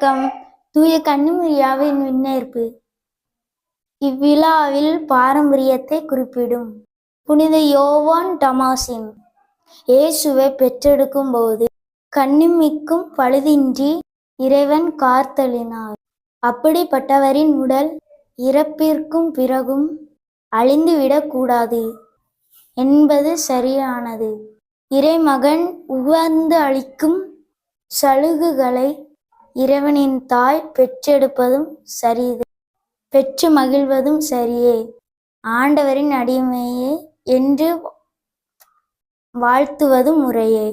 வணக்கம். தூய கன்னிமரியாவின் விண்ணேற்பு. இவ்விழாவில் பாரம்பரியத்தை குறிப்பிடும். புனித யோவான் டமாசின் இயேசுவை பெற்றெடுக்கும் போது கண்ணிமிக்கும் பழுதின்றி இறைவன் கார்த்தளினார் அப்படிப்பட்டவரின் உடல் இறப்பிற்கும் பிறகும் அழிந்துவிடக்கூடாது என்பது சரியானது. இறைமகன் உகந்து அளிக்கும் சலுகுகளை இறைவனின் தாய் பெற்றெடுப்பதும் சரிது பெற்று மகிழ்வதும் சரியே. ஆண்டவரின் அடிமையே என்று வாழ்த்துவதும் முறையே.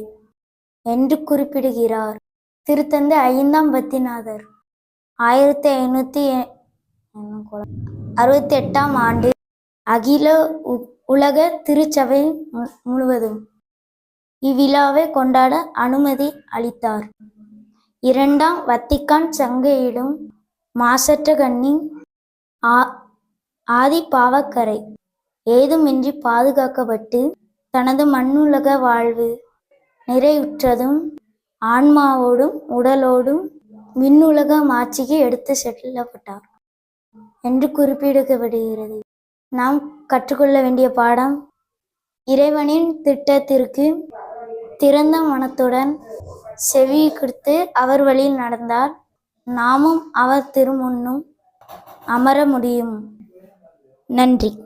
என்று குறிப்பிடுகிறார். திருத்தந்தை ஐந்தாம் பத்திநாதர். ஆயிரத்தி ஐநூத்தி அறுபத்தி எட்டாம் ஆண்டு அகில உ- உலக திருச்சபை மு- முழுவதும் இவ்விழாவை கொண்டாட அனுமதி அளித்தார். இரண்டாம் வத்திக்கான் சங்கையிடும் மாசற்ற கன்னி ஆ- ஆதி பாவக்கரை. ஏதுமின்றி பாதுகாக்கப்பட்டு தனது மண்ணுலக வாழ்வு நிறைவுற்றதும் ஆன்மாவோடும் உடலோடும் விண்ணுலக மாட்சிக்கு எடுத்து செல்லப்பட்டார் என்று குறிப்பிடப்படுகிறது. நாம் கற்றுக்கொள்ள வேண்டிய பாடம் இறைவனின் திட்டத்திற்கு திறந்த மனத்துடன் செவி கொடுத்து அவர் வழியில் நடந்தால் நாமும் அவர் திருமுன்னும் அமர முடியும். நன்றி.